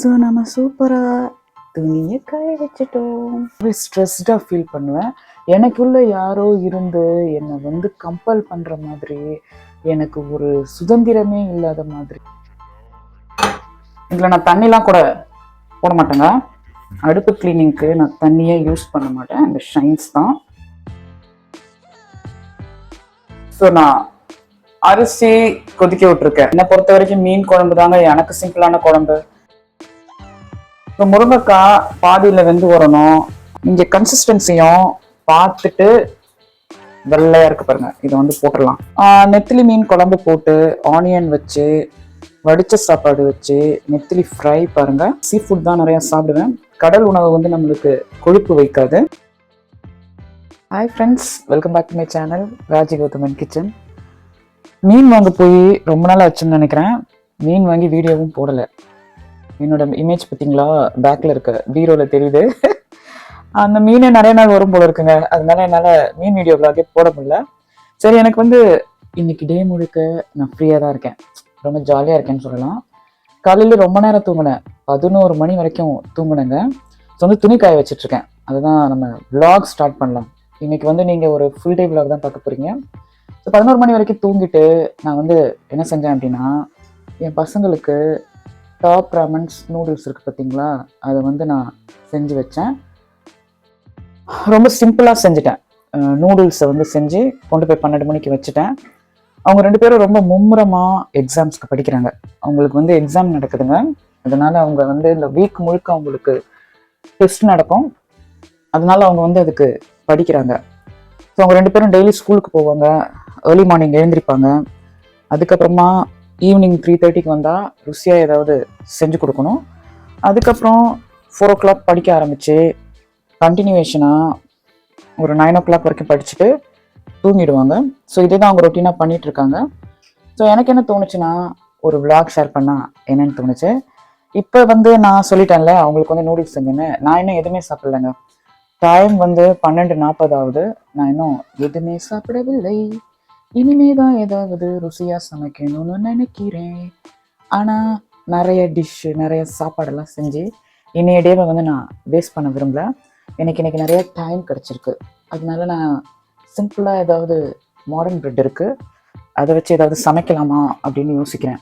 So நம்ம சூப்பராக துணியை காய வச்சுட்டோம் ஸ்ட்ரெஸ்டாக ஃபீல் பண்ணுவேன். எனக்குள்ள யாரோ இருந்து என்னை வந்து கம்பல் பண்ணுற மாதிரி எனக்கு ஒரு சுதந்திரமே இல்லாத மாதிரி. இதில் நான் தண்ணிலாம் கூட போட மாட்டேங்க. அடுப்பு கிளீனிங்க்கு நான் தண்ணியே யூஸ் பண்ண மாட்டேன். அந்த ஷைன்ஸ் தான். ஸோ நான் அரிசி கொதிக்க விட்டுருக்கேன். என்னை பொறுத்த வரைக்கும் மீன் குழம்பு தாங்க எனக்கு சிம்பிளான குழம்பு. இப்போ முருங்கைக்காய் பாதியில் வெந்து வரணும். இங்கே கன்சிஸ்டன்சியும் பார்த்துட்டு வெள்ளையாக இருக்கு பாருங்க. இதை வந்து போட்டுடலாம். நெத்திலி மீன் குழம்பு போட்டு ஆனியன் வச்சு வடித்த சாப்பாடு வச்சு நெத்திலி ஃப்ரை பாருங்கள் சீ ஃபுட் தான் நிறையா சாப்பிடுவேன். கடல் உணவு வந்து நம்மளுக்கு கொழுப்பு வைக்காது. Hi friends welcome back to my channel Raji Gauthaman kitchen மீன் வாங்க போய் ரொம்ப நாள் ஆச்சுன்னு நினைக்கிறேன். மீன் வாங்கி வீடியோவும் போடலை. என்னோட இமேஜ் பார்த்தீங்களா? பேக்கில் இருக்க பீரோவில் தெரியுது. அந்த மீனே நிறைய நாள் வரும் போல இருக்குங்க. அதனால என்னால் மீன் வீடியோ vlog-ஏ போட முடியல. சரி எனக்கு வந்து இன்னைக்கு டே முழுக்க நான் ஃப்ரீயாக தான் இருக்கேன். ரொம்ப ஜாலியாக இருக்கேன்னு சொல்லலாம். காலையில் ரொம்ப நேரம் தூங்கினேன். பதினோரு மணி வரைக்கும் தூங்கினேங்க. ஸோ வந்து துணி காய வச்சிட்ருக்கேன். அதுதான் நம்ம vlog ஸ்டார்ட் பண்ணலாம். இன்னைக்கு வந்து நீங்கள் ஒரு ஃபுல் டே vlog தான் பார்க்க போகிறீங்க ஸோ பதினோரு மணி வரைக்கும் தூங்கிட்டு நான் வந்து என்ன செஞ்சேன் அப்படின்னா என் பசங்களுக்கு டாப் ராமன்ஸ் நூடுல்ஸ் இருக்குது பார்த்தீங்களா அதை வந்து நான் செஞ்சு வச்சேன். ரொம்ப சிம்பிளாக செஞ்சுட்டேன். நூடுல்ஸை வந்து செஞ்சு கொண்டு போய் பன்னெண்டு மணிக்கு வச்சுட்டேன். அவங்க ரெண்டு பேரும் ரொம்ப மும்முரமாக எக்ஸாம்ஸ்க்கு படிக்கிறாங்க. அவங்களுக்கு வந்து எக்ஸாம் நடக்குதுங்க. அதனால் அவங்க வந்து இந்த வீக் முழுக்க அவங்களுக்கு டெஸ்ட் நடக்கும். அதனால் அவங்க வந்து அதுக்கு படிக்கிறாங்க. ஸோ அவங்க ரெண்டு பேரும் டெய்லி ஸ்கூலுக்கு போவாங்க. ஏர்லி மார்னிங் எழுந்திருப்பாங்க. அதுக்கப்புறமா ஈவினிங் த்ரீ தேர்ட்டிக்கு வந்தால் ருசியாக ஏதாவது செஞ்சு கொடுக்கணும். அதுக்கப்புறம் ஃபோர் ஓ கிளாக் படிக்க ஆரம்பித்து கண்டினியூவேஷனாக ஒரு நைன் ஓ கிளாக் வரைக்கும் படிச்சுட்டு தூங்கிடுவாங்க. ஸோ இதே தான் அவங்க ரொட்டீனாக பண்ணிகிட்ருக்காங்க ஸோ எனக்கு என்ன தோணுச்சுன்னா ஒரு விளாக் ஷேர் பண்ணால் என்னன்னு தோணுச்சு. இப்போ வந்து நான் சொல்லிட்டேன்ல அவங்களுக்கு வந்து நூடுல்ஸ் செஞ்சேன்னு. நான் இன்னும் எதுவுமே சாப்பிடலைங்க. டைம் வந்து பன்னெண்டு நாற்பதாவது நான் இன்னும் எதுவுமே சாப்பிடவில்லை. இனிமே தான் ஏதாவது ருசியாக சமைக்கணும்னு நினைக்கிறேன். ஆனால் நிறைய டிஷ்ஷு நிறைய சாப்பாடெல்லாம் செஞ்சு இன்னைய டேவை வந்து நான் வேஸ்ட் பண்ண விரும்பல. எனக்கு இன்னைக்கு நிறைய டைம் கிடச்சிருக்கு. அதனால நான் சிம்பிளாக ஏதாவது மாடர்ன் பிரெட் இருக்குது அதை வச்சு ஏதாவது சமைக்கலாமா அப்படின்னு யோசிக்கிறேன்.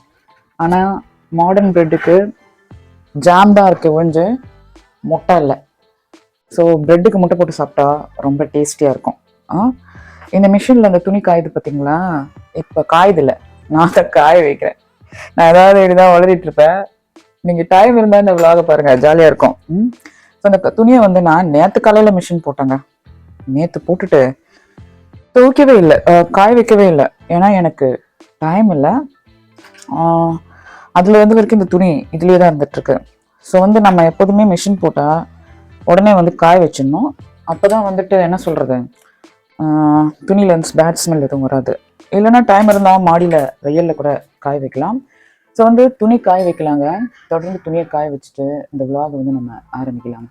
ஆனால் மாடர்ன் பிரெட்டுக்கு ஜாம் தான் இருக்குது ஒழிஞ்சு முட்டை இல்லை. ஸோ ப்ரெட்டுக்கு முட்டை போட்டு சாப்பிட்டா ரொம்ப டேஸ்டியாக இருக்கும். ஆ? இந்த மிஷினில் அந்த துணி காயுது பார்த்தீங்களா இப்போ காயுது இல்லை நான் அதை காய வைக்கிறேன். நான் ஏதாவது இப்படிதான் வளரிட்டு இருப்பேன். நீங்கள் டைம் இருந்தால் இந்த விலாக பாருங்க. ஜாலியாக இருக்கும். ம். ஸோ அந்த துணியை வந்து நான் நேற்று காலையில் மிஷின் போட்டேங்க. நேற்று போட்டுட்டு துவைக்கவே இல்லை. காய வைக்கவே இல்லை. ஏன்னா எனக்கு டைம் இல்லை. அதில் வந்து வரைக்கும் இந்த துணி இதுலேயே தான் இருந்துகிட்ருக்கு ஸோ வந்து நம்ம எப்போதுமே மிஷின் போட்டால் உடனே வந்து காய வச்சிடணும். அப்போ தான் வந்துட்டு என்ன சொல்கிறது துணியில் வந்து பேட் ஸ்மெல் எதுவும் வராது. இல்லைன்னா டைம் இருந்தால் மாடியில் வெயிலில் கூட காய வைக்கலாம். ஸோ வந்து துணி காய வைக்கலாங்க. தொடர்ந்து துணியை காய வச்சுட்டு இந்த vlog வந்து நம்ம ஆரம்பிக்கலாம்.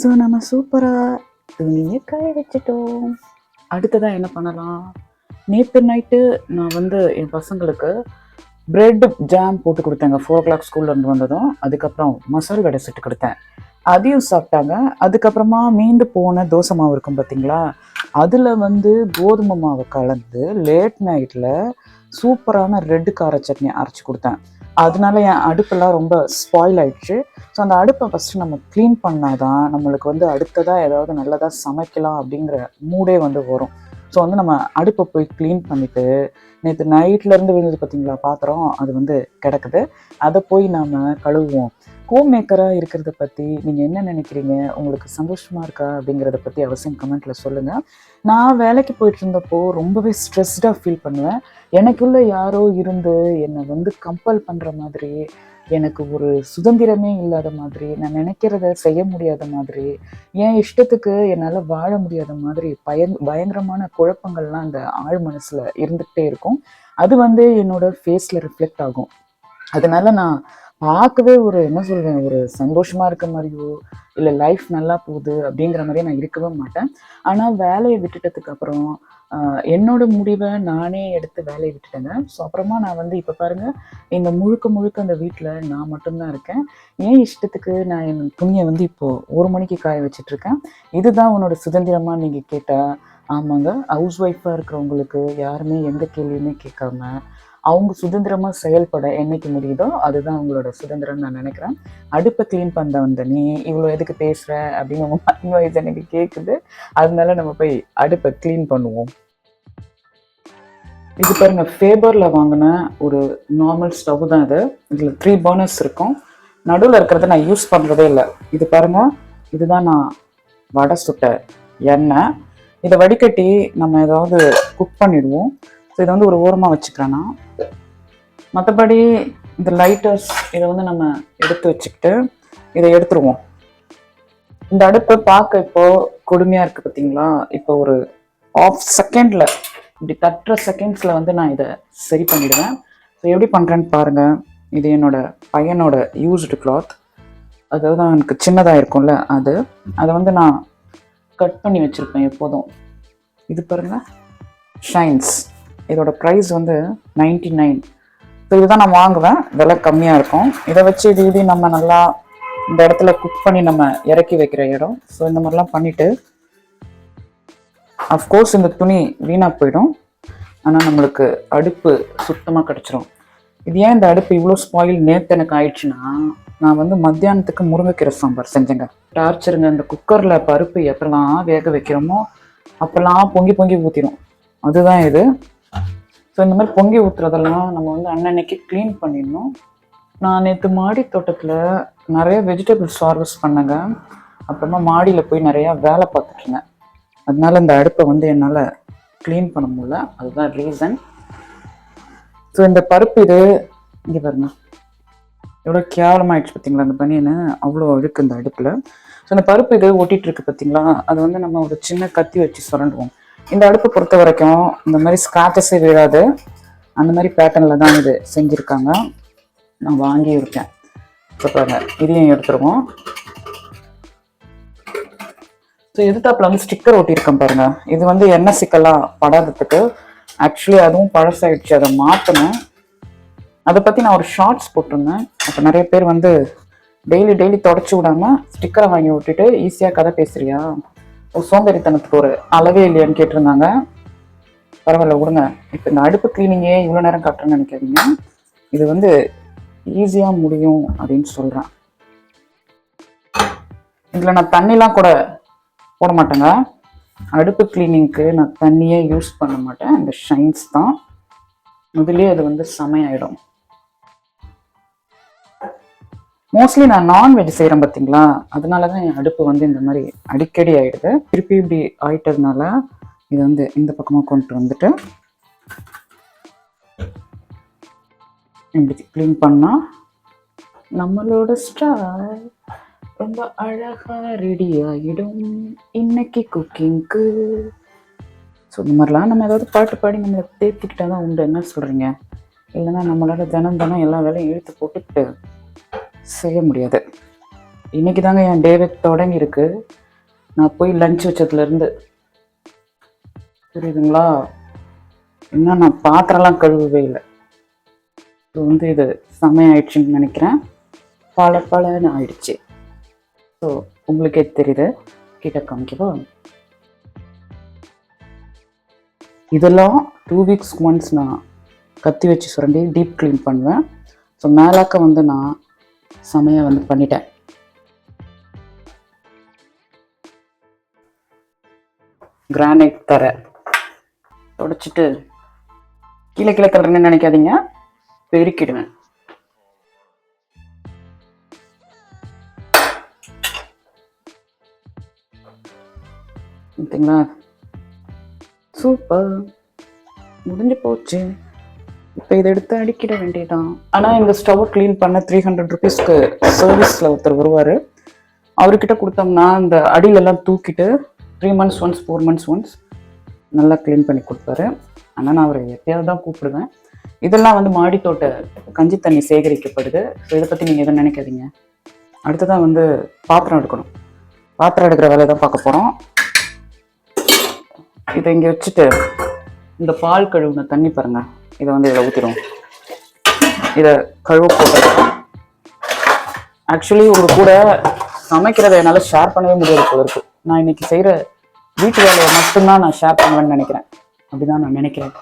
ஸோ நம்ம சூப்பராக துணியை காய வச்சுட்டோம். அடுத்ததாக என்ன பண்ணலாம்? நேற்று நைட்டு நான் வந்து என் பசங்களுக்கு பிரெட் ஜாம் போட்டு கொடுத்தேங்க. ஃபோர் ஓ கிளாக் ஸ்கூல்லேருந்து வந்ததும். அதுக்கப்புறம் மசால் வடை சுட்டு கொடுத்தேன். அதையும் சாப்பிட்டாங்க. அதுக்கப்புறமா மீந்து போன தோசை மாவு இருக்கும் பார்த்தீங்களா? அதில் வந்து கோதுமை மாவை கலந்து லேட் நைட்டில் சூப்பரான ரெட் கார சட்னி அரைச்சி கொடுத்தேன். அதனால என் அடுப்பெல்லாம் ரொம்ப ஸ்பாயில் ஆயிடுச்சு. ஸோ அந்த அடுப்பை ஃபஸ்ட்டு நம்ம க்ளீன் பண்ணாதான் நம்மளுக்கு வந்து அடுத்ததாக ஏதாவது நல்லதாக சமைக்கலாம் அப்படிங்கிற மூடே வந்து வரும். ஸோ வந்து நம்ம அடுப்பை போய் க்ளீன் பண்ணிவிட்டு நேற்று நைட்லேருந்து விழுந்தது பார்த்தீங்களா பாத்திரம் அது வந்து கிடக்குது. அதை போய் நாம் கழுவுவோம். ஹோம் மேக்கராக இருக்கிறத பற்றி நீங்கள் என்ன நினைக்கிறீங்க? உங்களுக்கு சந்தோஷமாக இருக்கா? அப்படிங்கிறத பற்றி அவசியம் கமெண்ட்டில் சொல்லுங்கள் நான் வேலைக்கு போயிட்டு இருந்தப்போ ரொம்பவே ஸ்ட்ரெஸ்டாக ஃபீல் பண்ணுவேன். எனக்குள்ளே யாரோ இருந்து என்னை வந்து கம்பல் பண்ணுற மாதிரி எனக்கு ஒரு சுதந்திரமே இல்லாத மாதிரி நான் நினைக்கிறத செய்ய முடியாத மாதிரி என் இஷ்டத்துக்கு என்னால் வாழ முடியாத மாதிரி பயன் பயங்கரமான குழப்பங்கள்லாம் அந்த ஆழ் மனசில் இருந்துகிட்டே இருக்கும். அது வந்து என்னோட ஃபேஸில் ரிஃப்ளெக்ட் ஆகும். அதனால நான் பார்க்கவே ஒரு என்ன சொல்வேன் ஒரு சந்தோஷமா இருக்க மாதிரியோ இல்லை லைஃப் நல்லா போகுது அப்படிங்கிற மாதிரியே நான் இருக்கவே மாட்டேன். ஆனால் வேலையை விட்டுட்டதுக்கு அப்புறம் என்னோட முடிவை நானே எடுத்து வேலையை விட்டுட்டேங்க. ஸோ அப்புறமா நான் வந்து இப்போ பாருங்க இந்த முழுக்க முழுக்க அந்த வீட்டில் நான் மட்டும்தான் இருக்கேன். ஏன் இஷ்டத்துக்கு நான் என் துணியை வந்து இப்போது ஒரு மணிக்கு காய வச்சிட்ருக்கேன்? இதுதான் உன்னோட சுதந்திரமா நீங்கள் கேட்டால் ஆமாங்க ஹவுஸ் ஒய்ஃபாக இருக்கிறவங்களுக்கு யாருமே எந்த கேள்வியுமே கேட்காம அவங்க சுதந்திரமாக செயல்பட என்னைக்கு முடியுதோ அதுதான் அவங்களோட சுதந்திரம்னு நான் நினைக்கிறேன். அடுப்பை க்ளீன் பண்ண வந்த நீ இவ்வளோ எதுக்கு பேசுகிற அப்படின்னு உங்க மைண்ட் எனக்கு கேட்குது அதனால நம்ம போய் அடுப்பை க்ளீன் பண்ணுவோம். இது பாருங்க ஃபேபரில் வாங்கின ஒரு நார்மல் ஸ்டவ் தான் இது. இதில் த்ரீ பர்னர்ஸ் இருக்கும். நடுவில் இருக்கிறத நான் யூஸ் பண்ணுறதே இல்லை. இது பாருங்க இதுதான் நான் வடை சுட்ட எண்ணெய். இதை வடிகட்டி நம்ம ஏதாவது குக் பண்ணிடுவோம். ஸோ இதை வந்து ஒரு ஓரமாக வச்சுக்கிறேன். நான் மற்றபடி இந்த லைட்டர்ஸ் இதை வந்து நம்ம எடுத்து வச்சுக்கிட்டு இதை எடுத்துருவோம். இந்த அடுப்பு பார்க்க இப்போ கொடுமையாக இருக்குது பார்த்தீங்களா இப்போ ஒரு ஆஃப் செகண்டில் இப்படி தட்டுற செகண்ட்ஸில் வந்து நான் இதை சரி பண்ணிடுவேன். ஸோ எப்படி பண்ணுறேன்னு பாருங்கள் இது என்னோட பையனோட யூஸ்டு கிளாத் அதாவது எனக்கு சின்னதாக இருக்கும்ல அது. அதை வந்து நான் கட் பண்ணி வச்சுருப்பேன் எப்போதும். இது பாருங்கள் ஷைன்ஸ் இதோட ப்ரைஸ் வந்து நைன்டி நைன் ஸோ இதுதான் நான் வாங்குவேன். விலை கம்மியாக இருக்கும். இதை வச்சு இது இது நம்ம நல்லா இந்த இடத்துல குக் பண்ணி நம்ம இறக்கி வைக்கிற இடம். ஸோ இந்த மாதிரிலாம் பண்ணிவிட்டு அஃப்கோர்ஸ் இந்த துணி வீணாக போயிடும். ஆனால் நம்மளுக்கு அடுப்பு சுத்தமாக கிடச்சிரும். இது ஏன் இந்த அடுப்பு இவ்வளோ ஸ்பாயில் நேற்று எனக்கு ஆயிடுச்சுன்னா நான் வந்து மத்தியானத்துக்கு முருங்கைக்கீரை சாம்பார் செஞ்சேங்க. டார்ச்சருங்க இந்த குக்கரில் பருப்பு எப்பெல்லாம் வேக வைக்கிறோமோ அப்போல்லாம் பொங்கி பொங்கி ஊற்றிடும் அதுதான் இது. ஸோ இந்த மாதிரி பொங்கி ஊற்றுறதெல்லாம் நம்ம வந்து அன்னன்னைக்கு க்ளீன் பண்ணிடணும். நான் நேற்று மாடி தோட்டத்தில் நிறைய வெஜிடபிள்ஸ் ஹார்வெஸ்ட் பண்ணேங்க. அப்புறமா மாடியில் போய் நிறையா வேலை பார்த்துட்டுருந்தேன் அதனால இந்த அடுப்பை வந்து என்னால் க்ளீன் பண்ண முடியல. அதுதான் ரீசன் ஸோ இந்த பருப்பு இது இங்கே பாருங்க. எவ்வளோ கேவலமாகிடுச்சு பார்த்தீங்களா அந்த பனியனு. அவ்வளோ அழுக்கு இந்த அடுப்பில். ஸோ இந்த பருப்பு இது ஒட்டிகிட்டு இருக்கு பார்த்தீங்களா அது வந்து நம்ம ஒரு சின்ன கத்தி வச்சு சுரண்டுவோம். இந்த அடுப்பை பொறுத்த வரைக்கும் இந்த மாதிரி ஸ்காச்சஸே விழாது அந்த மாதிரி பேட்டர்னில் தான் இது செஞ்சுருக்காங்க. நான் வாங்கி இருக்கேன். இப்போ பாருங்க இதையும் எடுத்துருவோம். ஸோ எதிர்த்தாப்புல வந்து ஸ்டிக்கர் ஒட்டியிருக்கேன் பாருங்க. இது வந்து எண்ணெய் சிக்கலாக படாததுக்கு. ஆக்சுவலி அதுவும் பழசாயிடுச்சு. அதை மாற்றணும் அதை பற்றி நான் ஒரு ஷார்ட்ஸ் போட்டிருந்தேன். அப்போ நிறைய பேர் வந்து டெய்லி டெய்லி தொடச்சி விடாம ஸ்டிக்கரை வாங்கி விட்டுட்டு ஈஸியாக கதை பேசுகிறியா சோம்பேறித்தனத்துக்கு ஒரு அளவே இல்லையான்னு கேட்டிருந்தாங்க. பரவாயில்ல விடுங்க. இப்போ இந்த அடுப்பு கிளீனிங்கே இவ்வளோ நேரம் கட்டுறேன்னு நினைக்காதீங்க. இது வந்து ஈஸியாக முடியும் அப்படின்னு சொல்கிறேன் இதில் நான் தண்ணிலாம் கூட போட மாட்டேங்க. அடுப்பு கிளீனிங்க்கு நான் தண்ணியே யூஸ் பண்ண மாட்டேன். இந்த ஷைன்ஸ் தான். இதுலேயே அது வந்து செமையாயிடும். மோஸ்ட்லி நான் நான்வெஜ் செய்கிறேன் பார்த்தீங்களா அதனால தான் என் அடுப்பு வந்து இந்த மாதிரி அடிக்கடி ஆயிடுது. திருப்பி இப்படி ஆயிட்டதுனால இதை வந்து இந்த பக்கமாக கொண்டு வந்துட்டு இப்படி க்ளீன் பண்ணால் நம்மளோட ஸ்டார் ரொம்ப அழகா ரெடி ஆகிடும் இன்னைக்கு குக்கிங்க்கு ஸோ இந்த மாதிரிலாம் நம்ம ஏதாவது பாட்டு பாடி நம்மளை தேர்த்திக்கிட்டா தான் உண்டு. என்ன சொல்கிறீங்க இல்லைன்னா நம்மளோட தினம் தினம் எல்லா வேலையும் இழுத்து போட்டுக்கிட்டு செய்ய முடியாது. இன்னைக்கு தாங்க என் டேவே தொடங்கி இருக்கு நான் போய் லஞ்ச் வச்சதுலேருந்து. புரியுதுங்களா? இன்னும் நான் பாத்திரம்லாம் கழுவவே இல்லை. ஸோ வந்து இது செமையாயிடுச்சுன்னு நினைக்கிறேன். பல பலன்னு ஆயிடுச்சு. ஸோ உங்களுக்கே தெரியுது. கிட்ட காமிக்கவா? இதெல்லாம் டூ வீக்ஸ் ஒன்ஸ் நான் கத்தி வச்சு சுரண்டி டீப் க்ளீன் பண்ணுவேன். ஸோ மேலாக்க வந்து நான் செமையாக வந்து பண்ணிட்டேன். கிரானைட் தர. தொடச்சிட்டு கீழே கீழே தரேன்னு நினைக்காதீங்க. பெருக்கிடுவேன். பார்த்தீங்களா சூப்பர் முடிஞ்சு போச்சு. இப்போ இதை எடுத்து அடிக்கிட வேண்டியதான் ஆனால் இந்த ஸ்டவ்வை க்ளீன் பண்ண த்ரீ ஹண்ட்ரட் ருபீஸ்க்கு சர்வீஸில் ஒருத்தர் வருவார். அவர்கிட்ட கொடுத்தோம்னா இந்த அடியிலெல்லாம் தூக்கிட்டு three months once four months once நல்லா க்ளீன் பண்ணி கொடுப்பாரு. ஆனால் நான் அவரை எப்பயாவது தான் கூப்பிடுவேன். இதெல்லாம் வந்து மாடி தோட்ட கஞ்சி தண்ணி சேகரிக்கப்படுது. ஸோ இதை பற்றி நீங்கள் எதுவும் நினைக்காதீங்க. அடுத்ததான் வந்து பாத்திரம் எடுக்கணும். பாத்திரம் எடுக்கிற வேலையை தான் பார்க்க போகிறோம் இதை இங்கே வச்சுட்டு இந்த பால் கழுவுன தண்ணி பாருங்கள் இதை வந்து இதில் ஊற்றிடும் இதை கழுவு போட்டு. ஆக்சுவலி ஒரு கூட சமைக்கிறத என்னால் ஷேர் பண்ணவே முடியாது போல இருக்கு நான் இன்னைக்கு செய்கிற வீட்டு வேலையை மட்டும்தான் நான் ஷேர் பண்ணுவேன்னு நினைக்கிறேன். அப்படிதான் நான் நினைக்கிறேன்.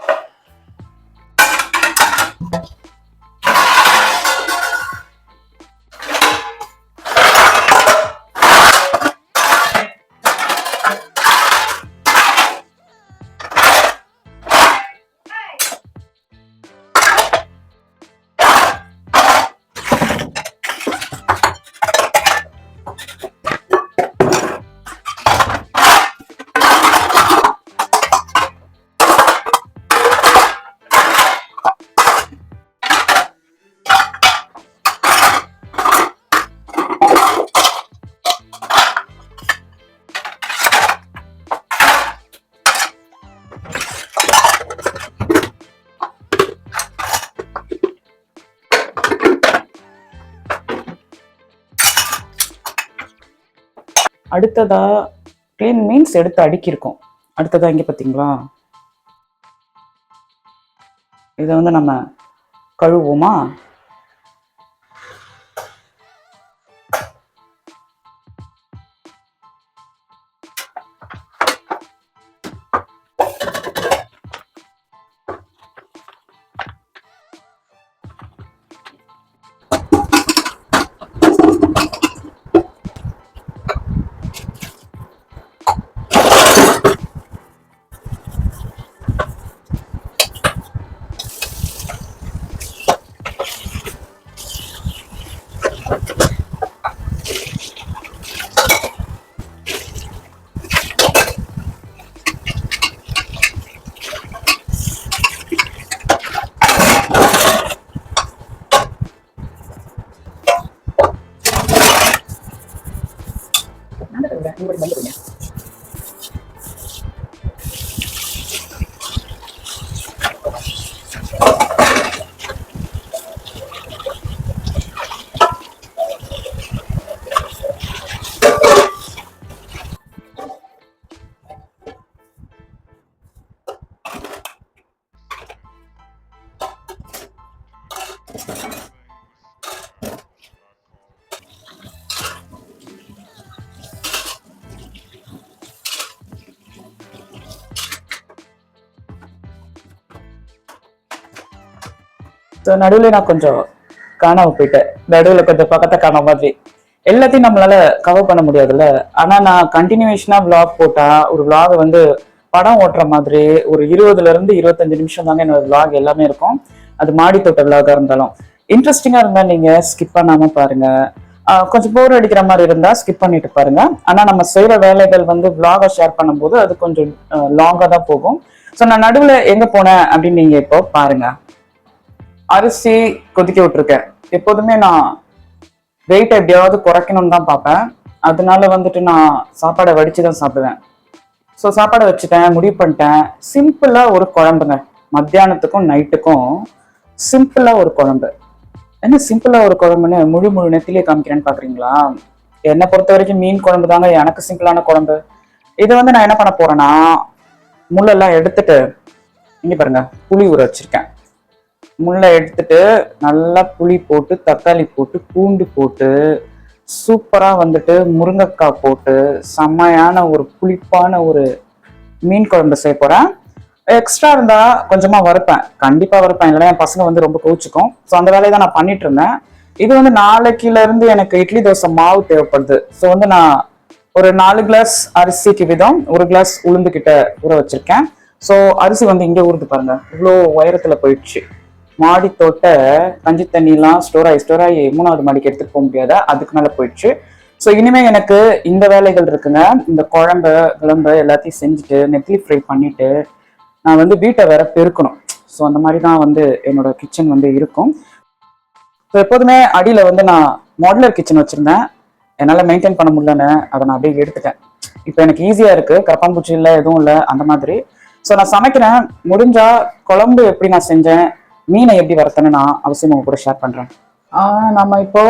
அடுத்ததா க்ளீன் மீன்ஸ் எடுத்து அடுக்கியிருக்கோம். அடுத்ததா இங்கே பார்த்தீங்களா? இதை வந்து நம்ம கழுவுவோமா? ஸோ நடுவில் நான் கொஞ்சம் காணாம போயிட்டேன். நடுவில் கொஞ்சம் பக்கத்தை காண மாதிரி. எல்லாத்தையும் நம்மளால கவர் பண்ண முடியாதுல்ல. ஆனா நான் கண்டினியூஷனா விளாக் போட்டா ஒரு விளாகை வந்து படம் ஓட்டுற மாதிரி ஒரு இருபதுல இருந்து இருபத்தஞ்சு நிமிஷம் தாங்க என்னோட விளாக் எல்லாமே இருக்கும். அது மாடி தோட்ட இருந்தாலும். இன்ட்ரெஸ்டிங்கா இருந்தா நீங்க ஸ்கிப் பண்ணாம பாருங்க. கொஞ்சம் போர் அடிக்கிற மாதிரி இருந்தா ஸ்கிப் பண்ணிட்டு பாருங்க. ஆனா நம்ம செய்யற வேலைகள் வந்து vlog-ஆ ஷேர் பண்ணும்போது அது கொஞ்சம் லாங்கா தான் போகும். ஸோ நான் நடுவில் எங்க போனேன் அப்படின்னு நீங்க இப்போ பாருங்க. அரிசி கொதிக்க விட்டுருக்கேன். எப்போதுமே நான் வெயிட் எப்படியாவது குறைக்கணும்னு தான் பார்ப்பேன். அதனால வந்துட்டு நான் சாப்பாடை வடித்து தான் சாப்பிடுவேன். ஸோ சாப்பாடை வச்சுட்டேன் முடிவு பண்ணிட்டேன். சிம்பிளாக ஒரு குழம்புங்க. மத்தியானத்துக்கும் நைட்டுக்கும் சிம்பிளாக ஒரு குழம்பு. என்ன சிம்பிளாக ஒரு குழம்புன்னு முழு முழு நெத்திலே காமிக்கிறேன்னு பார்க்குறீங்களா? என்னை பொறுத்த வரைக்கும் மீன் குழம்பு தாங்க எனக்கு சிம்பிளான குழம்பு. இது வந்து நான் என்ன பண்ண போகிறேன்னா முள்ளெல்லாம் எடுத்துட்டு இங்கே பாருங்க புளி ஊற வச்சுருக்கேன். முள்ளை எடுத்துட்டு நல்லா புளி போட்டு தக்காளி போட்டு பூண்டு போட்டு சூப்பராக வந்துட்டு முருங்கைக்காய் போட்டு செம்மையான ஒரு புளிப்பான ஒரு மீன் குழம்பு செய்ய போகிறேன் எக்ஸ்ட்ரா இருந்தால் கொஞ்சமாக வறுப்பேன். கண்டிப்பாக வறுப்பேன். இல்லைன்னா என் பசங்க வந்து ரொம்ப கோச்சிக்கும் ஸோ அந்த வேலையை தான் நான் பண்ணிட்டு இருந்தேன். இது வந்து நாளைக்கிலேருந்து எனக்கு இட்லி தோசை மாவு தேவைப்படுது. ஸோ வந்து நான் ஒரு நாலு கிளாஸ் அரிசிக்கு விதம் ஒரு கிளாஸ் உளுந்துக்கிட்ட ஊற வச்சுருக்கேன். ஸோ அரிசி வந்து இங்கே ஊறுது பாருங்கள் இவ்வளோ உயரத்தில் போயிடுச்சு. மாடி தோட்ட கஞ்சி தண்ணிலாம் ஸ்டோர் ஆகி ஸ்டோர் ஆகி மூணாவது மாடிக்கு எடுத்துகிட்டு போக முடியாத? அதுக்கு மேலே போயிடுச்சு. ஸோ இனிமே எனக்கு இந்த வேலைகள் இருக்குங்க. இந்த குழம்பு குழம்பு எல்லாத்தையும் செஞ்சுட்டு நெத்திலி ஃப்ரை பண்ணிட்டு நான் வந்து வீட்டை வேற பெருக்கணும். ஸோ அந்த மாதிரி தான் வந்து என்னோட கிச்சன் வந்து இருக்கும். ஸோ எப்போதுமே அடியில் வந்து நான் மாடுலர் கிச்சன் வச்சுருந்தேன். என்னால் மெயின்டைன் பண்ண முடியலன்னு அதை நான் அப்படியே எடுத்துட்டேன். இப்போ எனக்கு ஈஸியாக இருக்குது கரப்பாம்பூச்சி இல்லை எதுவும் இல்லை அந்த மாதிரி. ஸோ நான் சமைக்கிறேன். முடிஞ்சால் குழம்பு எப்படி நான் செஞ்சேன்? மீனை எப்படி வறுத்தேன்னு நான் அவசியம் உங்க கூட ஷேர் பண்ணுறேன் நம்ம இப்போ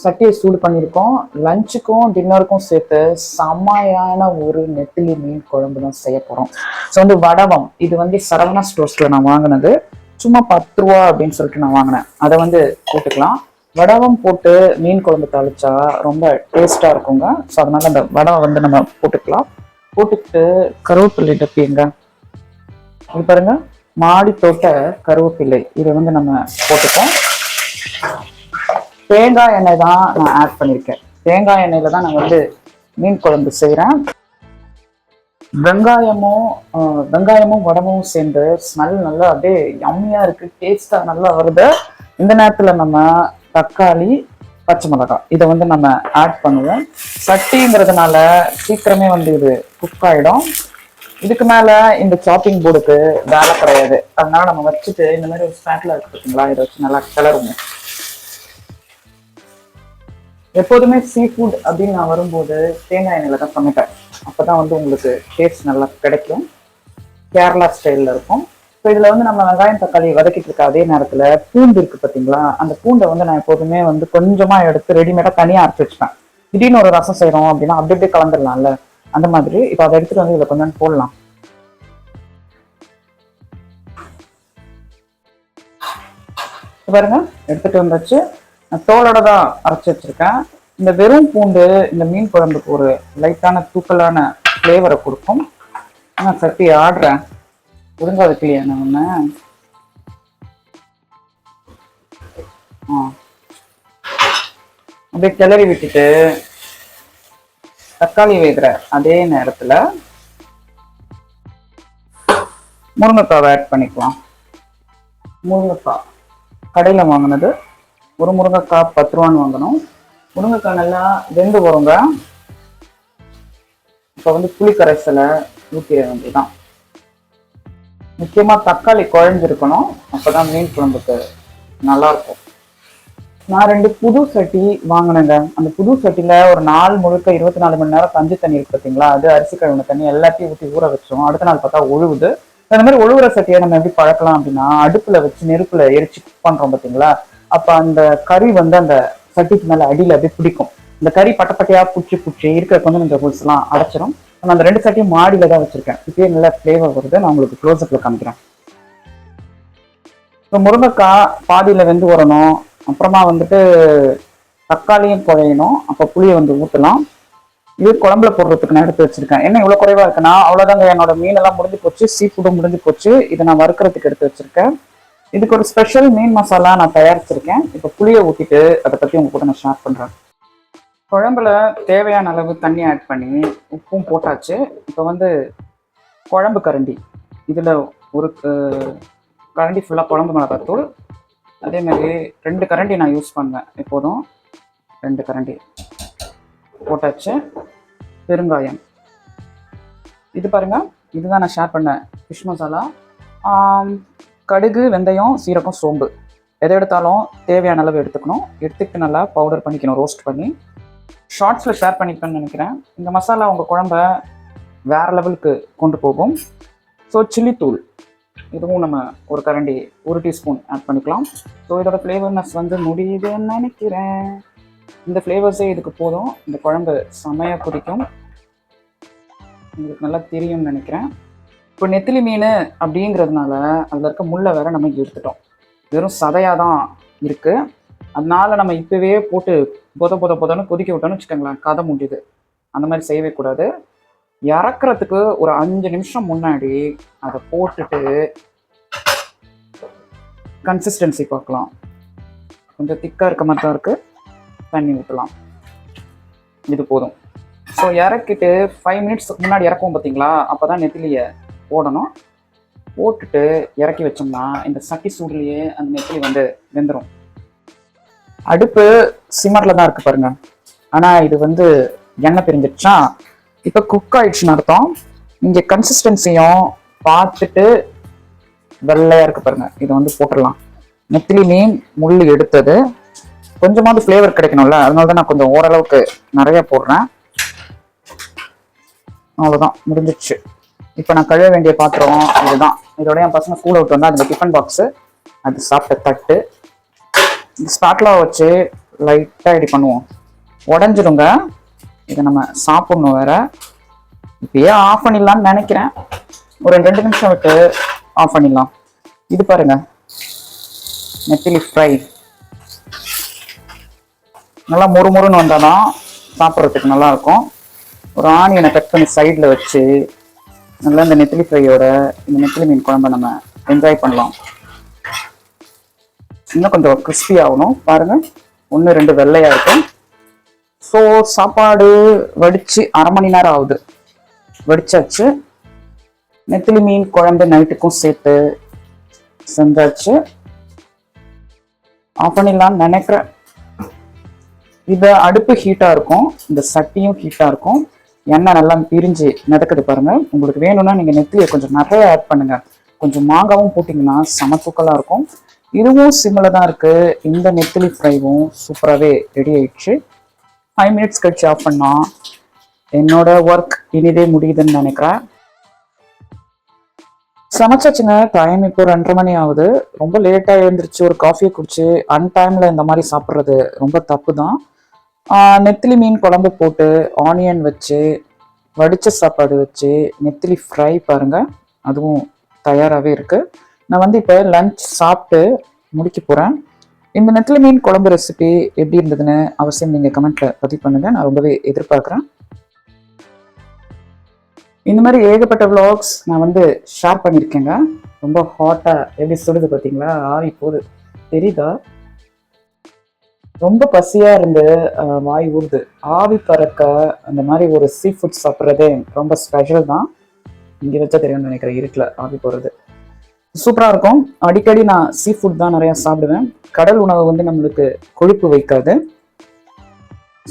சட்டியை சூடு பண்ணியிருக்கோம். லஞ்சுக்கும் டின்னருக்கும் சேர்த்து செம்மையான ஒரு நெத்திலி மீன் குழம்பு தான் செய்ய போகிறோம் ஸோ வந்து வடவம். இது வந்து சரவணா ஸ்டோர்ஸில் நான் வாங்கினது. சும்மா பத்து ரூபா அப்படின்னு சொல்லிட்டு நான் வாங்கினேன். அதை வந்து போட்டுக்கலாம். வடவம் போட்டு மீன் குழம்பு தாளிச்சா ரொம்ப டேஸ்டா இருக்குங்க. ஸோ அதனால அந்த வடவை வந்து நம்ம போட்டுக்கலாம். போட்டுக்கிட்டு கருவேப்பிள்ளை டப்பிங்க இது பாருங்க. மாடி தோட்ட கருவேப்பிள்ளை இதை வந்து நம்ம போட்டுப்போம். தேங்காய் எண்ணெய் தான் நான் ஆட் பண்ணியிருக்கேன். தேங்காய் எண்ணெயில தான் நான் வந்து மீன் குழம்பு செய்கிறேன் வெங்காயமும் வெங்காயமும் வடமும் சேர்ந்து ஸ்மெல் நல்லா அப்படியே யம்மியா இருக்கு. டேஸ்டா நல்லா வருது. இந்த நேரத்தில் நம்ம தக்காளி பச்சை மிளகாய். இதை வந்து நம்ம ஆட் பண்ணுவோம். சட்டிங்கிறதுனால சீக்கிரமே வந்து இது குக் ஆகிடும் இதுக்கு மேல இந்த சாப்பிங் போர்டுக்கு வேலை கிடையாது. அதனால நம்ம வச்சுட்டு இந்த மாதிரி ஒரு ஸ்பேட்ல இருக்கு பார்த்தீங்களா இதை வச்சு நல்லா கிளறுவோம் எப்போதுமே சீ ஃபுட் அப்படின்னு நான் வரும்போது தேங்காய் எண்ணெயில தான் சமைப்பேன். அப்பதான் வந்து உங்களுக்கு டேஸ்ட் நல்லா கிடைக்கும். கேரளா ஸ்டைல்ல இருக்கும். ஸோ இதுல வந்து நம்ம வெங்காயம் தக்காளி வதக்கிட்டு இருக்க அதே நேரத்துல பூண்டு இருக்கு பாத்தீங்களா? அந்த பூண்டை வந்து நான் எப்போதுமே வந்து கொஞ்சமா எடுத்து ரெடிமேடா தனியா அரைச்சு வச்சுப்பேன். திடீர்னு ஒரு ரசம் செய்கிறோம் அப்படின்னா அப்படி அப்படியே கலந்துடலாம்ல. அந்த மாதிரி. இப்போ அதை எடுத்துட்டு வந்து இதில் கொஞ்சம் போடலாம். பாருங்க எடுத்துட்டு வந்தாச்சு நான் தோலோட தான் அரைச்சி வச்சிருக்கேன். இந்த வெறும் பூண்டு இந்த மீன் குழம்புக்கு ஒரு லைட்டான தூக்கலான ஃப்ளேவரை கொடுக்கும். நான் சட்டி ஆடுறேன். ஒழுங்கா வைக்கலையா நான் ஒன்று ஆ. அப்படியே கிளறி விட்டுட்டு தக்காளி வேகிற அதே நேரத்துல முருங்கைக்காவை ஆட் பண்ணிக்கலாம். முருங்கைக்காய். கடையில் வாங்கினது ஒரு முருங்கைக்காய் பத்து ரூபான்னு வாங்கினோம். முருங்கைக்காய் நல்லா வெந்து வருங்க. இப்போ வந்து புளி கரைசலை ஊற்றிட வேண்டியதுதான். முக்கியமாக தக்காளி குழஞ்சிருக்கணும். அப்பதான் மீன் குழம்புக்கு நல்லா இருக்கும் நான் ரெண்டு புது சட்டி வாங்கினேங்க. அந்த புது சட்டியில ஒரு நாள் முழுக்க இருபத்தி நாலு மணி நேரம் கஞ்சி தண்ணி இருக்கு பார்த்தீங்களா அது அரிசி கழுவின தண்ணி எல்லாத்தையும் ஊற்றி ஊற வச்சோம். அடுத்த நாள் பார்த்தா ஒழுகுது. அந்த மாதிரி ஒழுகுற சட்டியை நம்ம எப்படி பழக்கலாம் அப்படின்னா அடுப்புல வச்சு நெருப்புல எரிச்சு குக் பண்றோம் பார்த்தீங்களா அப்ப அந்த கறி வந்து அந்த சட்டிக்கு மேல அடியில அப்படியே பிடிக்கும். இந்த கறி பட்டப்பட்டையா புடிச்சு புடிச்சு இருக்கிற கொஞ்சம் இந்த ஹோல்ஸ் எல்லாம் அடைச்சிரும். நான் அந்த ரெண்டு சட்டியும் மாடியில தான் வச்சிருக்கேன். இப்பயே நல்ல ஃபிளேவர் வருது. நான் உங்களுக்கு க்ளோஸ்அப்ல காமிக்கிறேன். இப்போ முருங்கைக்காய் பாதியில் வெந்து வரணும். அப்புறமா வந்துட்டு தக்காளியும் குழையணும். அப்போ புளியை வந்து ஊற்றலாம் இது குழம்புல போடுறதுக்கு நான் எடுத்து வச்சிருக்கேன். என்ன இவ்வளோ குறைவா இருக்குன்னா அவ்வளோதாங்க என்னோட மீனெல்லாம் முடிஞ்சு போச்சு. சீ ஃபுட்டும் முடிஞ்சு போச்சு. இதை நான் வறுக்கிறதுக்கு எடுத்து வச்சிருக்கேன். இதுக்கு ஒரு ஸ்பெஷல் மீன் மசாலா நான் தயாரிச்சிருக்கேன். இப்போ புளியை ஊற்றிட்டு அதை பற்றி உங்கள் கூட நான் ஷேர் பண்ணுறேன் குழம்புல தேவையான அளவு தண்ணி ஆட் பண்ணி உப்பும் போட்டாச்சு. இப்போ வந்து குழம்பு கரண்டி. இதில் ஒரு கரண்டி ஃபுல்லாக குழம்பு மிளகாத்தூள் அதே மாதிரி ரெண்டு கரண்டி நான் யூஸ் பண்ணுவேன் எப்போதும். ரெண்டு கரண்டி போட்டாச்சு பெருங்காயம். இது பாருங்கள் இதுதான் நான் ஷேர் பண்ணேன். ஃபிஷ் மசாலா கடுகு வெந்தயம் சீரகம் சோம்பு. எதை எடுத்தாலும் தேவையான அளவு எடுத்துக்கணும். எடுத்துக்கிட்டு நல்லா பவுடர் பண்ணிக்கணும் ரோஸ்ட் பண்ணி. ஷார்ட்ஸில் ஷேர் பண்ணிப்பேன்னு நினைக்கிறேன். இந்த மசாலா உங்கள் குழம்ப வேறு லெவலுக்கு கொண்டு போகும். ஸோ சில்லி தூள். இதுவும் நம்ம ஒரு கரண்டி ஒரு டீஸ்பூன் ஆட் பண்ணிக்கலாம். ஸோ இதோட ஃப்ளேவர்னஸ் வந்து முடியுதுன்னு நினைக்கிறேன். இந்த ஃப்ளேவர்ஸே இதுக்கு போதும். இந்த குழம்பு செமையாக குதிக்கும். உங்களுக்கு நல்லா தெரியும்னு நினைக்கிறேன். இப்போ நெத்திலி மீன் அப்படிங்கிறதுனால அதில் இருக்க முள்ளை வேற நம்ம எடுத்துட்டோம். வெறும் சதையாக தான் இருக்குது அதனால் நம்ம இப்போவே போட்டு பொத பொத பொதன்னு கொதிக்க விட்டோம்னு வச்சுக்கோங்களேன். கதை முடியுது. அந்த மாதிரி செய்யவே கூடாது. இறக்குறதுக்கு ஒரு அஞ்சு நிமிஷம் முன்னாடி அதை போட்டுட்டு கன்சிஸ்டன்சி பார்க்கலாம். கொஞ்சம் திக்காக இருக்க மாதிரி தான் இருக்குது தண்ணி ஊற்றலாம் இது போதும். ஸோ இறக்கிட்டு ஃபைவ் மினிட்ஸ் முன்னாடி இறக்குவோம் பார்த்தீங்களா? அப்போ தான் நெத்திலியை போடணும். போட்டுட்டு இறக்கி வச்சோம்னா இந்த சட்டி சூடுலேயே அந்த நெத்திலி வந்து வெந்துடும் அடுப்பு சிம்மரில் தான் இருக்குது பாருங்கள் ஆனால் இது வந்து எண்ணெய் பிரிஞ்சிடுச்சா? இப்போ குக் ஆயிடுச்சுன்னு அர்த்தம். இங்கே கன்சிஸ்டன்சியும் பார்த்துட்டு வெள்ளையாக இருக்கு பாருங்க. இதை வந்து போட்டுடலாம். நெத்திலி மீன் முள் எடுத்தது. கொஞ்சமாவது ஃப்ளேவர் கிடைக்கணும்ல. அதனால தான் நான் கொஞ்சம் ஓரளவுக்கு நிறைய போடுறேன். அவ்வளோதான் முடிஞ்சிடுச்சு. இப்போ நான் கழுவ வேண்டிய பாத்திரம் இதுதான். இதோட என் பசங்க ஸ்கூல் அவுட் வந்தால் அந்த டிஃபன் பாக்ஸு அது சாப்பிட்ட தட்டு. ஸ்பாட்லாம் வச்சு லைட்டாக ரெடி பண்ணுவோம். உடஞ்சிருங்க இதை நம்ம சாப்பிட்ணும் வேற. இப்பயே ஆஃப் பண்ணிடலாம்னு நினைக்கிறேன். ஒரு ரெண்டு நிமிஷம் விட்டு ஆஃப் பண்ணிடலாம். இது பாருங்க. நெத்திலி ஃப்ரை நல்லா மொறு மொறுன்னு வந்தால் தான் சாப்பிட்றதுக்கு நல்லா இருக்கும் ஒரு ஆனியனை கட் பண்ணி சைடில் வச்சு நல்லா இந்த நெத்திலி ஃப்ரையோட இந்த நெத்திலி மீன் குழம்ப நம்ம என்ஜாய் பண்ணலாம். இன்னும் கொஞ்சம் கிறிஸ்பி ஆகணும். பாருங்க. ஒன்று ரெண்டு வெள்ளையாக இருக்கும். ஸோ சாப்பாடு வடித்து அரை மணி நேரம் ஆகுது. வடிச்சாச்சு. நெத்திலி மீன் குழம்பு நைட்டுக்கும் சேர்த்து செஞ்சாச்சு. ஆஃப் பண்ணிடலாம்னு நினைக்கிறேன். இது அடுப்பு ஹீட்டாக இருக்கும். இந்த சட்டியும் ஹீட்டாக இருக்கும். எண்ணெய் நல்லா பிரிஞ்சு மிதக்குது பாருங்கள் உங்களுக்கு வேணும்னா நீங்கள் நெத்திலியை கொஞ்சம் நிறைய ஆட் பண்ணுங்கள் கொஞ்சம் மாங்காவும் போட்டிங்கன்னா சமத்துக்களாக இருக்கும். இதுவும் சிம்மில் தான் இருக்குது இந்த நெத்திலி ஃப்ரைவும் சூப்பராகவே ரெடி ஆயிடுச்சு. ஃபைவ் மினிட்ஸ் கழிச்சு ஆஃப் பண்ணா என்னோட ஒர்க் இனிதே முடியுதுன்னு நினைக்கிறேன். சமைச்சாச்சுங்க டைம் இப்போ ரெண்டரை மணி ஆகுது. ரொம்ப லேட்டாக எழுந்திரிச்சு ஒரு காஃபியை குடிச்சு அன்டைமில் இந்த மாதிரி சாப்பிட்றது ரொம்ப தப்பு தான் நெத்திலி மீன் குழம்பு போட்டு ஆனியன் வச்சு வடித்த சாப்பாடு வச்சு நெத்திலி ஃப்ரை பாருங்கள் அதுவும் தயாராகவே இருக்குது நான் வந்து இப்போ லஞ்ச் சாப்பிட்டு முடிக்க போகிறேன் இந்த நெத்திலி மீன் குழம்பு ரெசிபி எப்படி இருந்ததுன்னு அவசியம் நீங்கள் கமெண்ட்ல பதிவு பண்ணுங்க. நான் ரொம்பவே எதிர்பார்க்குறேன். இந்த மாதிரி ஏகப்பட்ட விளாக்ஸ் நான் வந்து ஷேர் பண்ணியிருக்கேங்க. ரொம்ப ஹாட்டாக எப்படி சொல்லுது பார்த்தீங்களா ஆவி போகுது. தெரியுதா? ரொம்ப பசியாக இருந்து வாய் ஊறுது. ஆவி பறக்க அந்த மாதிரி ஒரு சீ ஃபுட் சாப்பிட்றதே ரொம்ப ஸ்பெஷல் தான். இங்கே வச்சா தெரியும்னு நினைக்கிறேன். இருட்டில் ஆவி போகிறது சூப்பராக இருக்கும். அடிக்கடி நான் சீ ஃபுட் தான் நிறையா சாப்பிடுவேன். கடல் உணவு வந்து நம்மளுக்கு கொழுப்பு வைக்காது.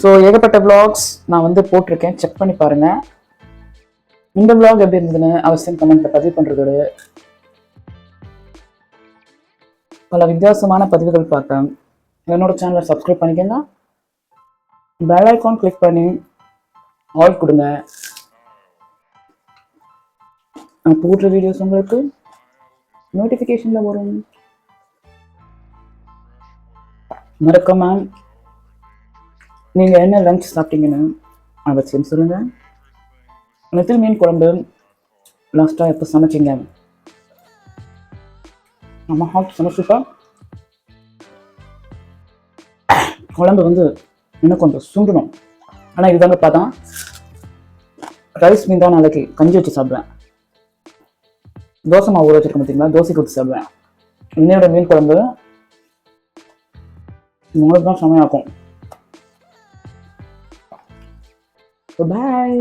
ஸோ ஏகப்பட்ட விளாக்ஸ் நான் வந்து போட்டிருக்கேன். செக் பண்ணி பாருங்கள் இந்த விளாக் எப்படி இருந்ததுன்னு அவசியம் கமெண்ட்ல பதிவு பண்ணுறதோடு பல வித்தியாசமான பதிவுகள் பார்த்தேன் என்னோட சேனலை சப்ஸ்கிரைப் பண்ணிக்கங்க. பெல் ஐக்கான் கிளிக் பண்ணி ஆல் கொடுங்க. நான் போடுற வீடியோஸ் உங்களுக்கு நோட்டிஃபிகேஷனில் வரும். மறக்காம நீங்கள் என்ன லஞ்ச் சாப்பிட்டீங்கன்னு அவசியம் சொல்லுங்க. நெத்தில் மீன் குழம்பு லாஸ்ட்டாக எப்போ சமைச்சிங்க? நம்ம ஹாட் சமைச்சுப்பா குழம்பு வந்து இன்னும் கொஞ்சம் சுண்டணும். ஆனால் இதுதாங்க பார்த்தா ரைஸ் மீன் தான் நாளைக்கு கஞ்சி வச்சு சாப்பிடுவேன். தோசை மாவு ஊற வச்சிருக்கோம் பார்த்தீங்களா தோசைக்கு ஊற்றி சாப்பிடுவேன். இன்னையோட மீன் குழம்பு உங்களுக்கு தான் செமையாக்கும் பாய்